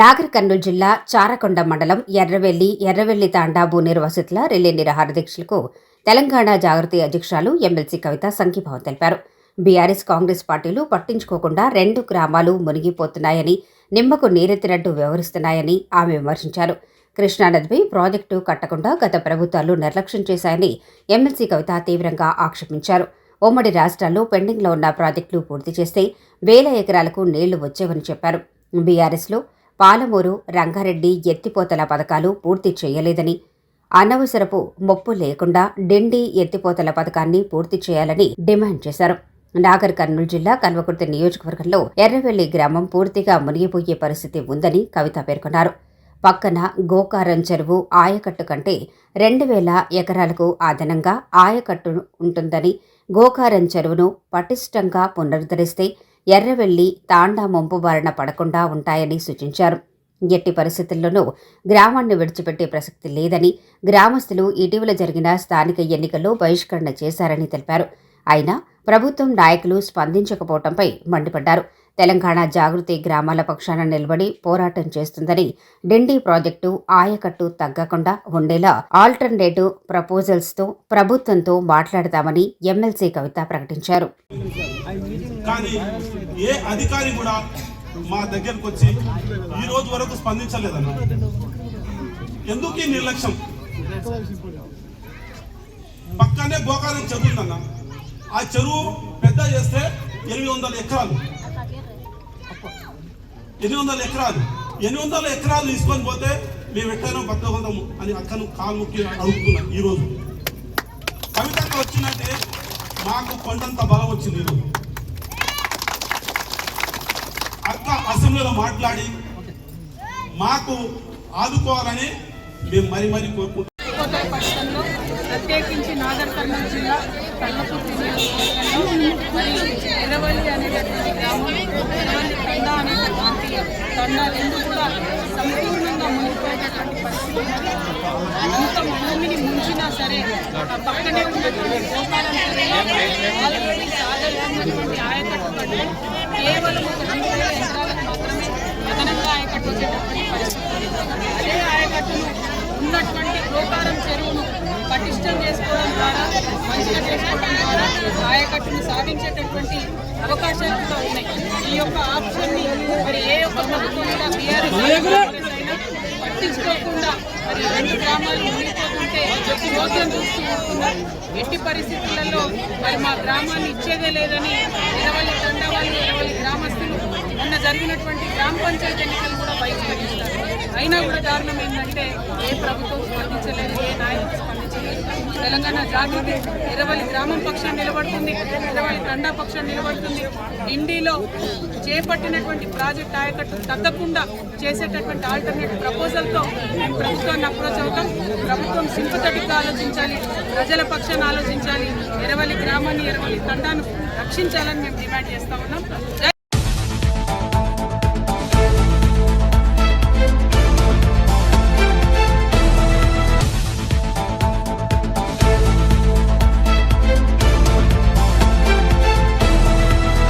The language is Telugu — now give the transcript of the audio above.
నాగర్ కర్నూలు జిల్లా చారకొండ మండలం ఎర్రవెల్లి ఎర్రవెల్లి తాండా భూనీరు వసతుల రిలే నిరహార దీక్షలకు తెలంగాణ జాగృతి అధ్యక్షురాలు ఎమ్మెల్సీ కవిత సంఘీభావం తెలిపారు. బీఆర్ఎస్ కాంగ్రెస్ పార్టీలు పట్టించుకోకుండా రెండు గ్రామాలు మునిగిపోతున్నాయని నిమ్మకు నీరెత్తినట్టు వ్యవహరిస్తున్నాయని ఆమె విమర్శించారు. కృష్ణానదిపై ప్రాజెక్టు కట్టకుండా గత ప్రభుత్వాలు నిర్లక్ష్యం చేశాయని ఎమ్మెల్సీ కవిత తీవ్రంగా ఆక్షేపించారు. ఉమ్మడి రాష్ట్రాల్లో పెండింగ్లో ఉన్న ప్రాజెక్టులు పూర్తి చేస్తే వేల ఎకరాలకు నీళ్ళు వచ్చేవని చెప్పారు. బీఆర్ఎస్లో పాలమూరు రంగారెడ్డి ఎత్తిపోతల పథకాలు పూర్తి చేయలేదని అనవసరపు మొప్పు లేకుండా డిండి ఎత్తిపోతల పథకాన్ని పూర్తి చేయాలని డిమాండ్ చేశారు. నాగర్ కర్నూలు జిల్లా కల్వకుర్తి నియోజకవర్గంలో ఎర్రవెల్లి గ్రామం పూర్తిగా మునిగిపోయే పరిస్థితి ఉందని కవిత పేర్కొన్నారు. పక్కన గోకారం చెరువు ఆయకట్టు కంటే రెండు వేల ఎకరాలకు అదనంగా ఆయకట్టు ఉంటుందని గోకారం చెరువును పటిష్టంగా పునరుద్ధరిస్తే ఎర్రవెల్లి తాండా ముంపు బారిన పడకుండా ఉంటాయని సూచించారు. ఎట్టి పరిస్థితుల్లోనూ గ్రామాన్ని విడిచిపెట్టే ప్రసక్తి లేదని గ్రామస్తులు ఇటీవల జరిగిన స్థానిక ఎన్నికల్లో బహిష్కరణ చేశారని తెలిపారు. అయినా ప్రభుత్వం నాయకులు స్పందించకపోవడంపై మండిపడ్డారు. తెలంగాణ జాగృతి గ్రామాల పక్షాన నిలబడి పోరాటం చేస్తుందని డిండి ప్రాజెక్టు ఆయకట్టు తగ్గకుండా ఉండేలా ఆల్టర్నేటివ్ ప్రపోజల్స్తో ప్రభుత్వంతో మాట్లాడతామని ఎమ్మెల్సీ కవిత ప్రకటించారు. కానీ ఏ అధికారి కూడా మా దగ్గరకు వచ్చి ఈ రోజు వరకు స్పందించలేదన్న. ఎందుకు ఈ నిర్లక్ష్యం? పక్కనే గోకాలం చెరువు ఉందన్న. ఆ చెరువు పెద్ద చేస్తే ఎనిమిది వందల ఎకరాలు. ఎనిమిది వందల ఎకరాలు. ఎనిమిది వందల ఎకరాలు తీసుకొని పోతే మేము ఎక్కడైనా బతకగలము అని అక్కను కాలు ముక్కి అడుగుతున్నా ఈరోజు కవితకు వచ్చినట్టే మాకు కొండంత బలం వచ్చింది ఈరోజు అక్క అసెంబ్లీలో మాట్లాడి మాకు ఆదుకోవాలని మేము మరి మరి కోరుకుంటున్నాం ప్రత్యేకించి నాగర్ కర్నూలు జిల్లా కల్లకుర్తి నియోజకవర్గంలో మరి అనేటటువంటి గ్రామం తండా అనేటటువంటి తండా రెండు కూడా సంపూర్ణంగా మునిగిపోయేటటువంటి పరిస్థితి ఉన్నది. భూమిని ముంచినా సరే ఆ పక్కనే ఉన్నటువంటి గోపాలం ఆల్రెడీ ఆయకట్టు కేవలం ఒక రెండు వేల ఎకరాలకు మాత్రమే అదనంగా ఆయకట్టు వచ్చేటటువంటి పరిస్థితి అదే ఆయకట్టును ఉన్నటువంటి గోకారం చెరువును పటిష్టం చేసుకోవడం ద్వారా మంచిగా చేసుకోవడం ద్వారా ఆయకట్టును సాధించేటటువంటి అవకాశాలు కూడా ఉన్నాయి. ఈ యొక్క ఆప్షన్ని మరి ఏ ఒక్క ప్రభుత్వం కూడా బీఆర్ఎస్ పట్టించుకోకుండా మరి రెండు గ్రామాలు ఉండిపోతుంటే చోద్యం చూస్తూ ఉంటున్నారు ఎట్టి పరిస్థితులలో మరి మా గ్రామాన్ని ఇచ్చేదే లేదని ఇరవై తండవాళ్ళు ఇరవై గ్రామస్తులు మొన్న జరిగినటువంటి గ్రామ పంచాయతీ ఎన్నికలు కూడా బహిష్కరించారు అయినా కూడా కారణం ఏంటంటే ఏ ప్రభుత్వం స్పందించలేదు ఏ నాయకులు తెలంగాణ జాగృతి ఇరవై గ్రామం పక్షం నిలబడుతుంది ఇరవై తండా పక్షం నిలబడుతుంది. ఇండిలో చేపట్టినటువంటి ప్రాజెక్ట్ ఆయకట్టు తగ్గకుండా చేసేటటువంటి ఆల్టర్నేట్ ప్రపోజల్తో మేము ప్రభుత్వాన్ని అప్రోచ్ అవుతాం. ప్రభుత్వం సింపథటిక్గా ఆలోచించాలి ప్రజల పక్షాన్ని ఆలోచించాలి ఎరవలి గ్రామాన్ని ఎరవలి తండాను రక్షించాలని మేము డిమాండ్ చేస్తా ఉన్నాం.